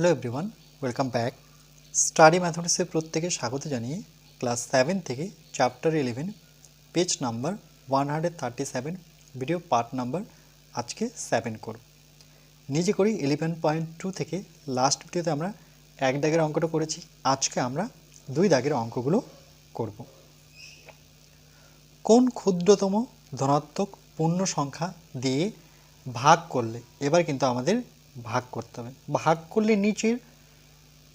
Hello everyone welcome back study ম্যাথমেটিক্সের প্রত্যেকে স্বাগত জানিয়ে ক্লাস সেভেন থেকে chapter eleven page number one hundred thirty seven video part number আজকে seven করব। নিজে করি ইলেভেন পয়েন্ট টু থেকে লাস্ট ভিডিওতে আমরা এক দাগের অঙ্কটা করেছি, আজকে আমরা দুই দাগের অঙ্কগুলো করব। কোন ক্ষুদ্রতম ধনাত্মক পূর্ণ সংখ্যা দিয়ে ভাগ করলে, এবার কিন্তু আমাদের ভাগ করতে হবে। ভাগ করলে নিচের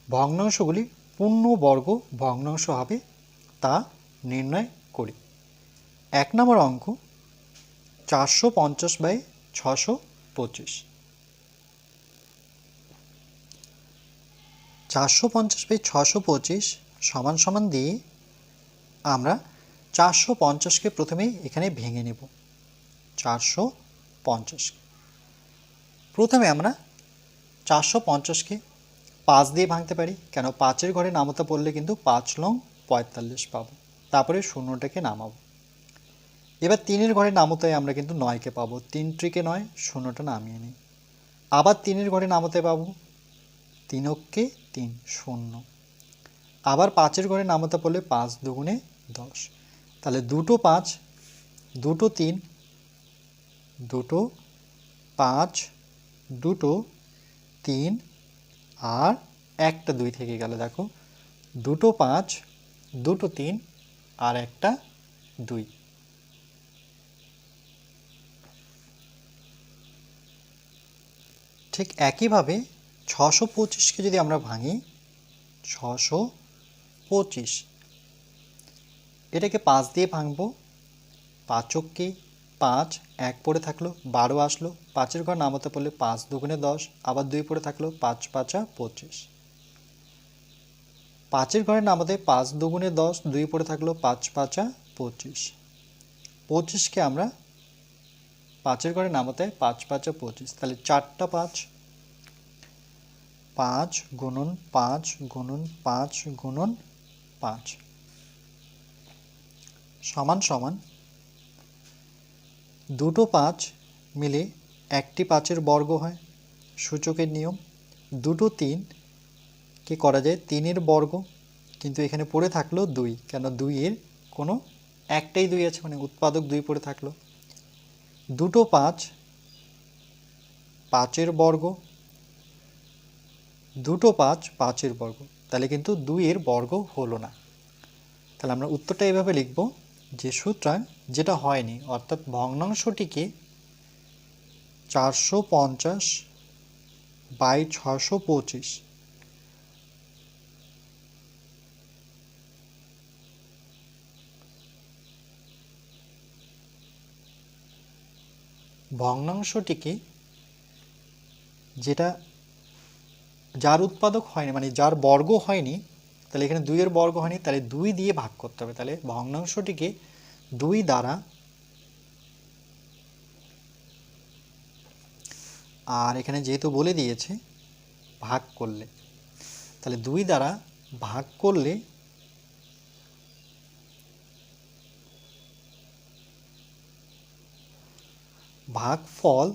ভগ্নাংশগুলি পূর্ণবর্গ ভগ্নাংশ হবে তা নির্ণয় করি। এক নম্বর অঙ্ক, চারশো পঞ্চাশ বাই ছশো পঁচিশ। চারশো পঞ্চাশ বাই ছশো পঁচিশ সমান সমান দিয়ে আমরা চারশো পঞ্চাশকে প্রথমেই এখানে ভেঙে নেব। চারশো পঞ্চাশ। প্রথমে আমরা চারশো পঞ্চাশকে পাঁচ দিয়ে ভাঙতে পারি। কেন পাঁচের ঘরে নামতা পড়লে কিন্তু পাঁচ লং পঁয়তাল্লিশ পাবো। তারপরে শূন্যটাকে নামাবো। এবার তিনের ঘরে নামতায় আমরা কিন্তু নয়কে পাবো। তিন ট্রিকে নয়, শূন্যটা নামিয়ে নিই। আবার তিনের ঘরে নামতে পাবো। তিনককে তিন, শূন্য। আবার পাঁচের ঘরে নামতে পড়লে পাঁচ দুগুণে দশ। তাহলে দুটো পাঁচ, দুটো তিন, দুটো পাঁচ, দুটো তিন আর একটা দুই থেকে গেল, দেখো। দুটো পাঁচ, দুটো তিন আর একটা দুই। ঠিক একইভাবে ছশো পঁচিশকে যদি আমরা ভাঙি, ছশো পঁচিশ, এটাকে পাঁচ দিয়ে ভাঙবো, পাঁচককে পাঁচ, এক পড়ে থাকল, বারো আসলো, পাঁচের ঘর নামাতে পড়লে পাঁচ দুগুণে দশ, আবার দুই পড়ে থাকল, পাঁচ, পাঁচা পঁচিশ। পাঁচের ঘরে নামাতে পাঁচ দুগুণে দশ, দুই পড়ে থাকল, পাঁচ, পাঁচা পঁচিশ। পঁচিশকে আমরা পাঁচের ঘরে নামাতে পাঁচ, পাঁচা পঁচিশ। তাহলে চারটা পাঁচ। পাঁচ গুণন পাঁচ গুণন পাঁচ গুণন পাঁচ। সমান সমান দুটো পাঁচ মিলে একটি পাঁচের বর্গ হয়। সূচকের নিয়ম, দুটো তিন কে করা যায় তিনের বর্গ। কিন্তু এখানে পড়ে থাকল দুই কেন দুইয়ের কোনো একটাই দুই আছে মানে উৎপাদক দুই পড়ে থাকল। দুটো পাঁচ পাঁচের বর্গ, দুটো পাঁচ পাঁচের বর্গ। তাহলে কিন্তু দুইয়ের বর্গ হলো না। তাহলে আমরা উত্তরটা এভাবে লিখব যে সুতরাং যেটা হয়নি, অর্থাৎ ভগ্নাংশটিকে চারশো পঞ্চাশ বাই ছশো পঁচিশ। ভগ্নাংশটিকে যেটা যার উৎপাদক হয়নি মানে যার বর্গ হয়নি তাহলে এখানে দুইয়ের বর্গ হয়নি, তাহলে দুই দিয়ে ভাগ করতে হবে। তাহলে ভগ্নাংশটিকে দুই দ্বারা আর এখানে যেহেতু বলে দিয়েছে, ভাগ করলে। তাহলে দুই দ্বারা ভাগ করলে ভাগফল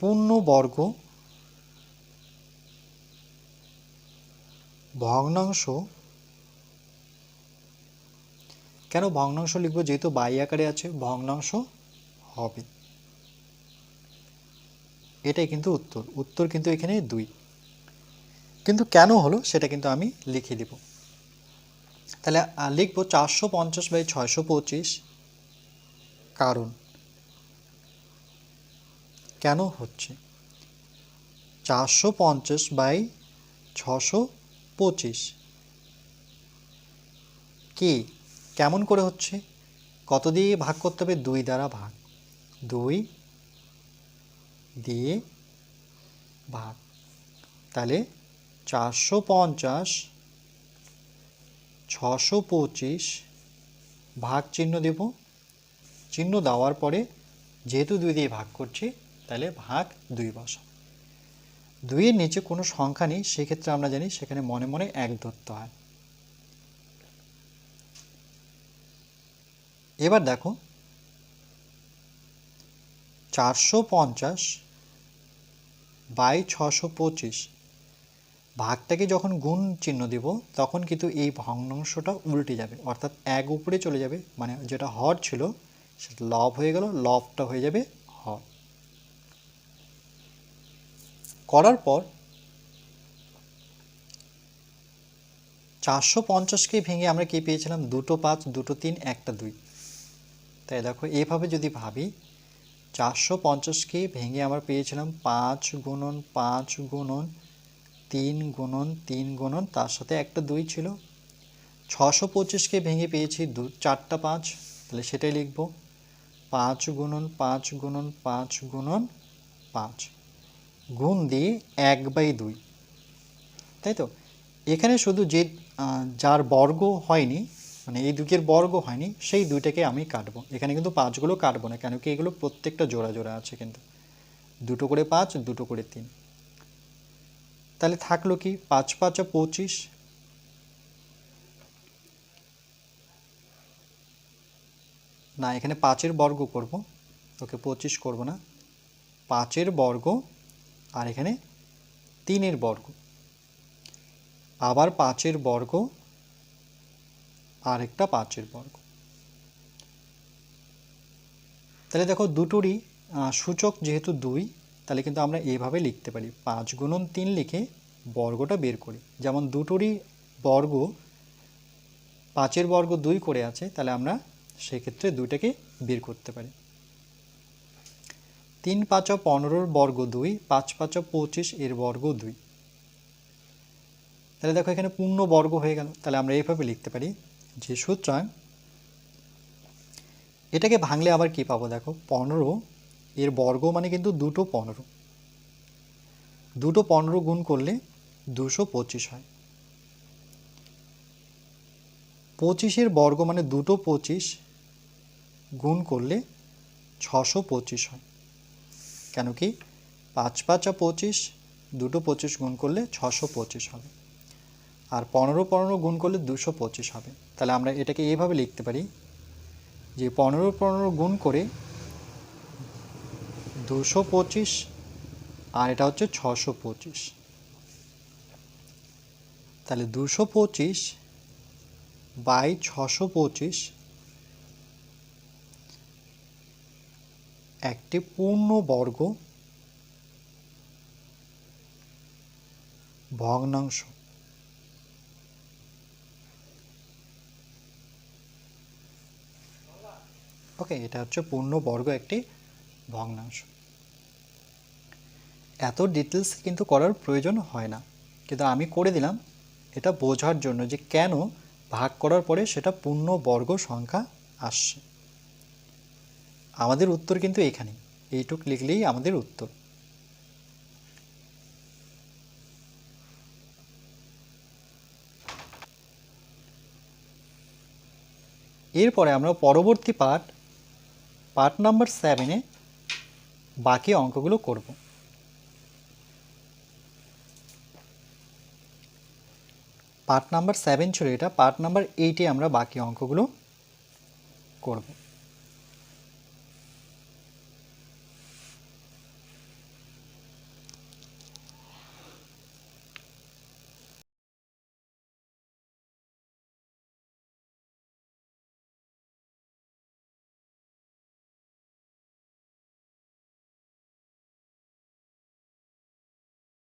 পূর্ণবর্গ ভগ্নাংশ। কেন ভগ্নাংশ লিখব? যেহেতু বাই আকারে আছে, ভগ্নাংশ হবে। এটাই কিন্তু উত্তর। উত্তর কিন্তু এখানে দুই। কিন্তু কেন হলো সেটা কিন্তু আমি লিখে দিব। তাহলে লিখব চারশো পঞ্চাশ বাই ছয়শো পঁচিশ। কারণ? কেন হচ্ছে? চারশো পঞ্চাশ বাই ছশো পঁচিশ। কি? কেমন করে হচ্ছে? কত দিয়ে ভাগ করতে হবে? দুই দ্বারা ভাগ। দুই দিয়ে ভাগ। তাহলে চারশো পঞ্চাশ ছশো পঁচিশ ভাগ চিহ্ন দেব। চিহ্ন দেওয়ার পরে যেহেতু দুই দিয়ে ভাগ করছি তাহলে ভাগ দুই বসা। দুইয়ের নিচে কোনো সংখ্যা নেই, সেক্ষেত্রে আমরা জানি সেখানে মনে মনে এক ধরতে হয়। এবার দেখো, চারশো পঞ্চাশ বাই ছশো পঁচিশ ভাগটাকে যখন গুণ চিহ্ন দিব, তখন কিন্তু এই ভগ্নাংশটা উল্টে যাবে, অর্থাৎ এক উপরে চলে যাবে মানে যেটা হর ছিল, সেটা লব হয়ে গেল, লবটা হয়ে যাবে হর করার পর চারশো পঞ্চাশকে ভেঙে আমরা কি পেয়েছিলাম? দুটো পাঁচ, দুটো তিন, একটা দুই। তাই দেখো, এভাবে যদি ভাবি, চারশো পঞ্চাশকে ভেঙে আমরা পেয়েছিলাম পাঁচ গুণন পাঁচ গুণন, তিন গুণন তিন গুণন, তার সাথে একটা দুই ছিল। ছশো পঁচিশকে ভেঙে পেয়েছি, দু, চারটা পাঁচ, তাহলে সেটাই লিখব। পাঁচ গুণন পাঁচ গুণন পাঁচ গুণন, পাঁচ। গুণ দিয়ে এক বাই দুই। তাই তো? এখানে শুধু যে যার বর্গ হয়নি মানে এই দুকের বর্গ হয়নি, সেই দুইটাকে আমি কাটবো। এখানে কিন্তু পাঁচগুলো কাটবো না, কেন কি এগুলো প্রত্যেকটা জোড়া জোড়া আছে কিন্তু। দুটো করে পাঁচ, দুটো করে তিন। তাহলে থাকল কি পাঁচ, পাঁচা, পঁচিশ? না, এখানে পাঁচের বর্গ করব। ওকে, পঁচিশ করব না। পাঁচের বর্গ আর এখানে তিনের বর্গ। আবার পাঁচের বর্গ আর একটা পাঁচের বর্গ। তাহলে দেখো দুটোরই সূচক যেহেতু দুই, তাহলে কিন্তু আমরা এভাবে লিখতে পারি। পাঁচ গুণন তিন লিখে বর্গটা বের করি। যেমন দুটোরই বর্গ, পাঁচের বর্গ দুই করে আছে, তাহলে আমরা সেক্ষেত্রে দুইটাকে বের করতে পারি। তিন পাঁচা পনেরোর বর্গ দুই, পাঁচ পাঁচা পঁচিশ এর বর্গ দুই। তাহলে দেখো এখানে পূর্ণ বর্গ হয়ে গেল। তাহলে আমরা এইভাবে লিখতে পারি যে সুতরাং এটাকে ভাঙলে আবার কি পাবো দেখো? পনেরো এর বর্গ মানে কিন্তু দুটো পনেরো। দুটো পনেরো গুণ করলে দুশো পঁচিশ হয়। পঁচিশের বর্গ মানে দুটো পঁচিশ গুণ করলে ছশো পঁচিশ হয়। কেন কি পাঁচ পাঁচা পঁচিশ, দুটো পঁচিশ গুণ করলে ছশো পঁচিশ হবে। আর পনেরো পনেরো গুণ করলে দুশো পঁচিশ হবে। তাহলে আমরা এটাকে এইভাবে লিখতে পারি যে পনেরো পনেরো গুণ করে দুশো পঁচিশ আর এটা হচ্ছে ছশো পঁচিশ। তাহলে দুশো পঁচিশ বাই ছশো পঁচিশ একটি পূর্ণ বর্গ ভগ্নাংশ। ওকে এটা হচ্ছে পূর্ণ বর্গ একটি ভগ্নাংশ। এত ডিটেলস কিন্তু করার প্রয়োজন হয় না। কিন্তু আমি করে দিলাম, এটা বোঝার জন্য যে কেন ভাগ করার পরে সেটা পূর্ণ বর্গ সংখ্যা আসছে। আমাদের উত্তর কিন্তু এখানে এইটুক লিখলেই আমাদের উত্তর। এরপরে আমরা পরবর্তী পার্ট পার্ট নাম্বার সেভেনে বাকি অঙ্কগুলো করব। পার্ট নাম্বার সেভেন ছিল এটা পার্ট নাম্বার এইটে আমরা বাকি অঙ্কগুলো করব।